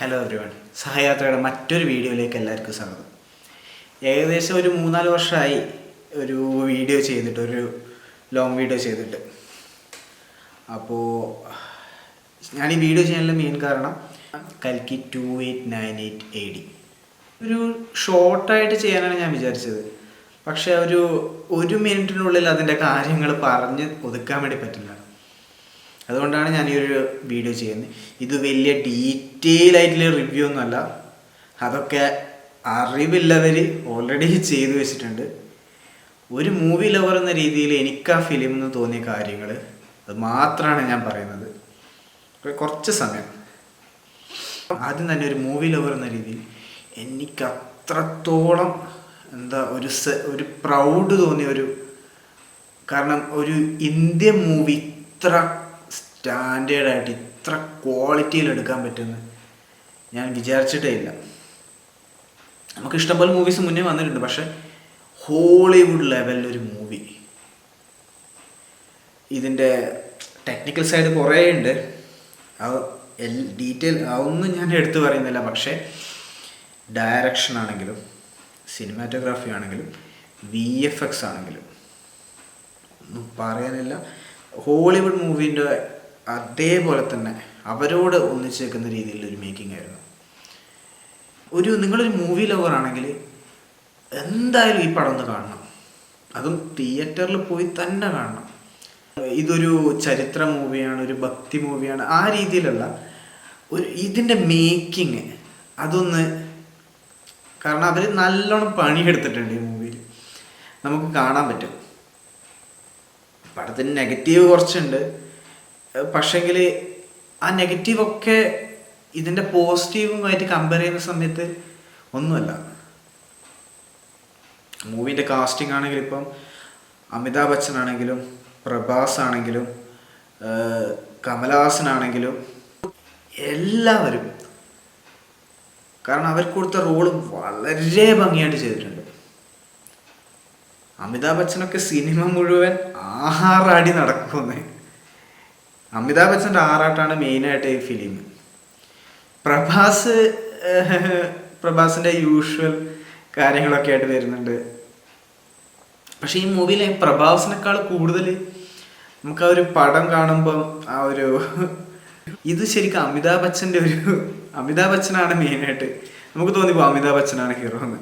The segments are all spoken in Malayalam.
ഹലോ എവരിവൺ സഹയാത്രയുടെ മറ്റൊരു വീഡിയോയിലേക്ക് എല്ലാവർക്കും സ്വാഗതം. ഏകദേശം ഒരു മൂന്നാൽ വർഷമായി ഒരു വീഡിയോ ചെയ്തിട്ട് ഒരു ലോങ് വീഡിയോ ചെയ്തിട്ട്. അപ്പോൾ ഞാൻ ഈ വീഡിയോ ചെയ്യാനുള്ള മെയിൻ കാരണം കൽക്കി two eight nine eight A D ഒരു ഷോർട്ടായിട്ട് ചെയ്യാനാണ് ഞാൻ വിചാരിച്ചത്. പക്ഷേ ഒരു ഒരു മിനിറ്റിനുള്ളിൽ അതിന്റെ കാര്യങ്ങൾ പറഞ്ഞ് ഒതുക്കാൻ വേണ്ടി പറ്റില്ല. അതുകൊണ്ടാണ് ഞാൻ ഈ ഒരു വീഡിയോ ചെയ്യുന്നത്. ഇത് വലിയ ഡീറ്റെയിൽ ആയിട്ടുള്ള റിവ്യൂ ഒന്നുമല്ല അതൊക്കെ അറിവില്ലവർ ഓൾറെഡി ചെയ്തു വെച്ചിട്ടുണ്ട്. ഒരു മൂവി ലവർ എന്ന രീതിയിൽ എനിക്ക് ആ ഫിലിം എന്ന് തോന്നിയ കാര്യങ്ങൾ അത് മാത്രമാണ് ഞാൻ പറയുന്നത്. കുറച്ച് സമയം. ആദ്യം തന്നെ ഒരു മൂവി ലവർ എന്ന രീതിയിൽ എനിക്ക് അത്രത്തോളം എന്താ ഒരു സെ ഒരു പ്രൗഡ് തോന്നിയ ഒരു കാരണം ഒരു ഇന്ത്യൻ മൂവി ഇത്ര സ്റ്റാൻഡേർഡായിട്ട് ഇത്ര ക്വാളിറ്റിയിൽ എടുക്കാൻ പറ്റുമെന്ന് ഞാൻ വിചാരിച്ചിട്ടേ ഇല്ല. നമുക്ക് ഇഷ്ടംപോലെ മൂവീസ് മുന്നേ വന്നിട്ടുണ്ട് പക്ഷെ ഹോളിവുഡ് ലെവലിലൊരു മൂവി ഇതിന്റെ ടെക്നിക്കൽ സൈഡ് കുറേ ഉണ്ട്. അത് എൽ ഡീറ്റെയിൽ അതൊന്നും ഞാൻ എടുത്തു പറയുന്നില്ല പക്ഷേ ഡയറക്ഷൻ ആണെങ്കിലും സിനിമാറ്റോഗ്രാഫി ആണെങ്കിലും വി എഫ് എക്സ് ആണെങ്കിലും ഒന്നും പറയാനില്ല. ഹോളിവുഡ് മൂവീന്റെ അതേപോലെ തന്നെ അവരോട് ഒന്നിച്ചു നിൽക്കുന്ന രീതിയിലുള്ള ഒരു മേക്കിംഗ് ആയിരുന്നു. ഒരു നിങ്ങളൊരു മൂവി ലവർ ആണെങ്കിൽ എന്തായാലും ഈ പടം ഒന്ന് കാണണം. അതും തിയേറ്ററിൽ പോയി തന്നെ കാണണം. ഇതൊരു ചരിത്ര മൂവിയാണ് ഒരു ഭക്തി മൂവിയാണ് ആ രീതിയിലുള്ള ഒരു ഇതിന്റെ മേക്കിങ് അതൊന്ന് കാരണം അവർ നല്ലോണം പണിയെടുത്തിട്ടുണ്ട് ഈ മൂവിയിൽ നമുക്ക് കാണാൻ പറ്റും. പടത്തിന് നെഗറ്റീവ് കുറച്ചുണ്ട്. പക്ഷെങ്കിൽ ആ നെഗറ്റീവൊക്കെ ഇതിന്റെ പോസിറ്റീവുമായിട്ട് കമ്പയർ ചെയ്യുന്ന സമയത്ത് ഒന്നുമല്ല. മൂവിന്റെ കാസ്റ്റിംഗ് ആണെങ്കിലും ഇപ്പം അമിതാഭ് ബച്ചൻ ആണെങ്കിലും പ്രഭാസ് ആണെങ്കിലും കമലഹാസൻ ആണെങ്കിലും എല്ലാവരും കാരണം അവർക്ക് കൊടുത്ത റോൾ വളരെ ഭംഗിയായിട്ട് ചെയ്തിട്ടുണ്ട്. അമിതാഭ് ബച്ചനൊക്കെ സിനിമ മുഴുവൻ ആഹാറാടി നടക്കുമെന്ന്. അമിതാഭ് ബച്ചന്റെ ആറാട്ടാണ് മെയിനായിട്ട് ഈ ഫിലിം പ്രഭാസ് പ്രഭാസിന്റെ യൂഷ്വൽ കാര്യങ്ങളൊക്കെ ആയിട്ട് വരുന്നുണ്ട്. പക്ഷേ ഈ മൂവിയിലെ പ്രഭാസിനേക്കാൾ കൂടുതൽ നമുക്ക് ആ ഒരു പടം കാണുമ്പം ആ ഒരു ഇത് ശരിക്കും അമിതാഭ് ബച്ചന്റെ ഒരു അമിതാഭ് ബച്ചനാണ് മെയിനായിട്ട് നമുക്ക് തോന്നിപ്പോ അമിതാഭ് ബച്ചനാണ് ഹീറോ എന്ന്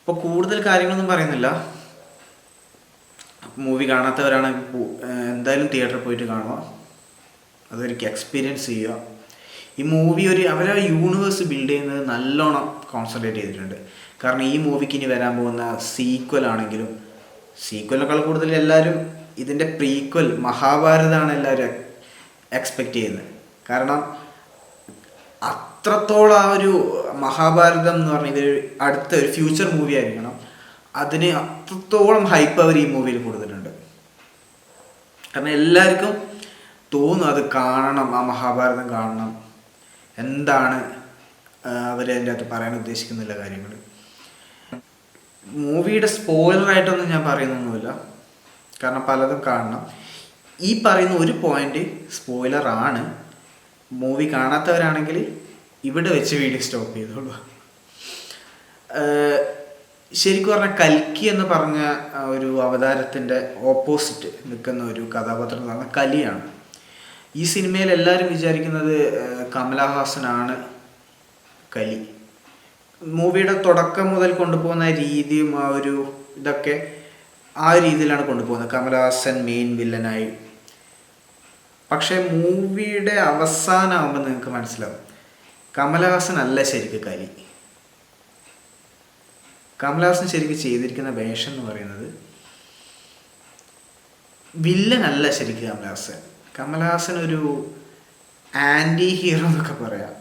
അപ്പോൾ കൂടുതൽ കാര്യങ്ങളൊന്നും പറയുന്നില്ല. മൂവി കാണാത്തവരാണെങ്കിൽ എന്തായാലും തിയേറ്ററിൽ പോയിട്ട് കാണുക. അതൊരിക്കൽ എക്സ്പീരിയൻസ് ചെയ്യുക. ഈ മൂവി ഒരു അവരെ യൂണിവേഴ്സ് ബിൽഡ് ചെയ്യുന്നത് നല്ലോണം കോൺസെൻട്രേറ്റ് ചെയ്തിട്ടുണ്ട്. കാരണം ഈ മൂവിക്ക് ഇനി വരാൻ പോകുന്ന സീക്വൽ ആണെങ്കിലും സീക്വലിനേക്കാൾ കൂടുതൽ എല്ലാവരും ഇതിന്റെ പ്രീക്വൽ മഹാഭാരതമാണ് എല്ലാവരും എക്സ്പെക്റ്റ് ചെയ്യുന്നത്. കാരണം അത്രത്തോളം ആ ഒരു മഹാഭാരതം എന്ന് പറഞ്ഞ ഇതൊരു അടുത്ത ഒരു ഫ്യൂച്ചർ മൂവി ആയിരിക്കണം. അതിന് അത്രത്തോളം ഹൈപ്പ് അവർ ഈ മൂവിയിൽ കൊടുത്തിട്ടുണ്ട്. കാരണം എല്ലാവർക്കും തോന്നും അത് കാണണം ആ മഹാഭാരതം കാണണം. എന്താണ് അവർ അതിന്റെ അകത്ത് പറയാൻ ഉദ്ദേശിക്കുന്നില്ല കാര്യങ്ങൾ മൂവിയുടെ സ്പോയിലറായിട്ടൊന്നും ഞാൻ പറയുന്നൊന്നുമില്ല. കാരണം പലതും കാണണം. ഈ പറയുന്ന ഒരു പോയിന്റ് സ്പോയിലർ ആണ്. മൂവി കാണാത്തവരാണെങ്കിൽ ഇവിടെ വെച്ച് വീഡിയോ സ്റ്റോപ്പ് ചെയ്തോളൂ. ശരിക്കും പറഞ്ഞാൽ കൽക്കി എന്ന് പറഞ്ഞ ഒരു അവതാരത്തിന്റെ ഓപ്പോസിറ്റ് നിൽക്കുന്ന ഒരു കഥാപാത്രം എന്ന് പറഞ്ഞാൽ കലിയാണ്. ഈ സിനിമയിൽ എല്ലാവരും വിചാരിക്കുന്നത് കമലഹാസനാണ് കലി. മൂവിയുടെ തുടക്കം മുതൽ കൊണ്ടുപോകുന്ന രീതിയും ആ ഒരു ഇതൊക്കെ ആ രീതിയിലാണ് കൊണ്ടുപോകുന്നത്. കമലഹാസൻ മെയിൻ വില്ലനായി പക്ഷേ മൂവിയുടെ അവസാനമാകുമ്പോൾ നിങ്ങൾക്ക് മനസ്സിലാവും. കമലഹാസൻ അല്ല ശരിക്കും കലി. കമലഹാസൻ ശരിക്കും ചെയ്തിരിക്കുന്ന വേഷം എന്ന് പറയുന്നത് വില്ലനല്ല ശരിക്കും കമലഹാസൻ. കമലഹാസൻ ഒരു ആന്റി ഹീറോ എന്നൊക്കെ പറയാം.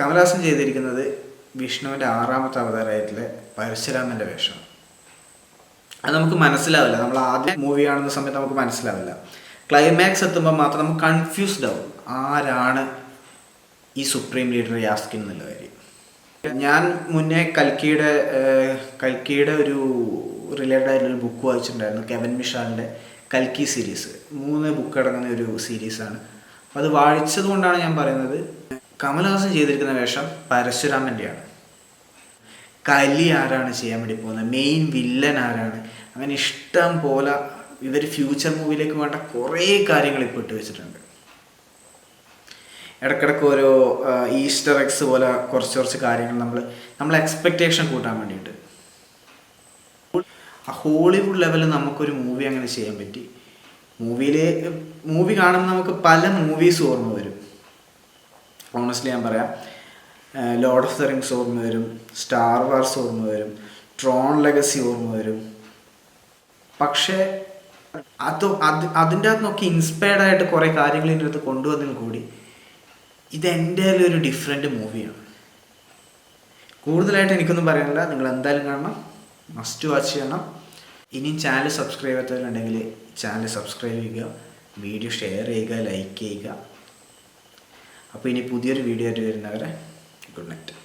കമലഹാസൻ ചെയ്തിരിക്കുന്നത് വിഷ്ണുവിന്റെ ആറാമത്തെ അവതാരമായിട്ടുള്ള പരശുരാമന്റെ വേഷം. അത് നമുക്ക് മനസ്സിലാവില്ല. നമ്മൾ ആദ്യം മൂവി കാണുന്ന സമയത്ത് നമുക്ക് മനസ്സിലാവില്ല. ക്ലൈമാക്സ് എത്തുമ്പോൾ മാത്രം നമുക്ക് കൺഫ്യൂസ്ഡ് ആവും. ആരാണ് ഈ സുപ്രീം ലീഡർ യാസ്കിൻ എന്നുള്ള കാര്യം? ഞാൻ മുന്നേ കൽക്കിയുടെ കൽക്കിയുടെ ഒരു റിലേറ്റഡ് ആയിട്ടുള്ള ബുക്ക് വായിച്ചിട്ടുണ്ടായിരുന്നു കെവൻ മിഷാലിന്റെ കൽക്കി സീരീസ് മൂന്ന് ബുക്ക് അടങ്ങുന്ന ഒരു സീരീസാണ് അത് വായിച്ചത് കൊണ്ടാണ് ഞാൻ പറയുന്നത് കമൽഹാസൻ ചെയ്തിരിക്കുന്ന വേഷം പരശുരാമന്റെയാണ് കലി ആരാണ് ചെയ്യാൻ വേണ്ടി പോകുന്നത്? മെയിൻ വില്ലൻ ആരാണ്? അങ്ങനെ ഇഷ്ടം പോലെ ഇവർ ഫ്യൂച്ചർ മൂവിയിലേക്ക് വേണ്ട കുറേ കാര്യങ്ങൾ ഇപ്പോൾ ഇട്ട് വെച്ചിട്ടുണ്ട്. ഇടക്കിടക്ക് ഓരോ ഈസ്റ്റർ എക്സ് പോലെ കുറച്ച് കുറച്ച് കാര്യങ്ങൾ നമ്മൾ നമ്മൾ എക്സ്പെക്റ്റേഷൻ കൂട്ടാൻ വേണ്ടിയിട്ട്. ഹോളിവുഡ് ലെവലിൽ നമുക്കൊരു മൂവി അങ്ങനെ ചെയ്യാൻ പറ്റി. മൂവിയിൽ മൂവി കാണുമ്പോൾ നമുക്ക് പല മൂവീസ് ഓർമ്മ വരും. ഓണസ്റ്റ്ലി ഞാൻ പറയാം. ലോർഡ് ഓഫ് ദ റിങ്സ് ഓർമ്മ വരും. സ്റ്റാർ വാർസ് ഓർമ്മ വരും. ട്രോൺ ലെഗസി ഓർമ്മ വരും. പക്ഷേ അത് അത് അതിന്റെ അകത്ത് നോക്കി ഇൻസ്പയർഡ് ആയിട്ട് കുറേ കാര്യങ്ങൾ ഇതിന്റെ അടുത്ത് കൊണ്ടുവന്നതിൽ കൂടി. ഇത് എന്റെ ഒരു ഡിഫറെന്റ് മൂവിയാണ് കൂടുതലായിട്ട് എനിക്കൊന്നും പറയാനില്ല. നിങ്ങൾ എന്തായാലും കാണണം. മസ്റ്റ് വാച്ച് ചെയ്യണം. ഇനിയും ചാനൽ സബ്സ്ക്രൈബ് ചെയ്യാത്തവരുണ്ടെങ്കിൽ ചാനൽ സബ്സ്ക്രൈബ് ചെയ്യുക. വീഡിയോ ഷെയർ ചെയ്യുക ലൈക്ക് ചെയ്യുക. അപ്പോൾ ഇനി പുതിയൊരു വീഡിയോ ആയിട്ട് വരുന്നവരെ ഗുഡ് നൈറ്റ്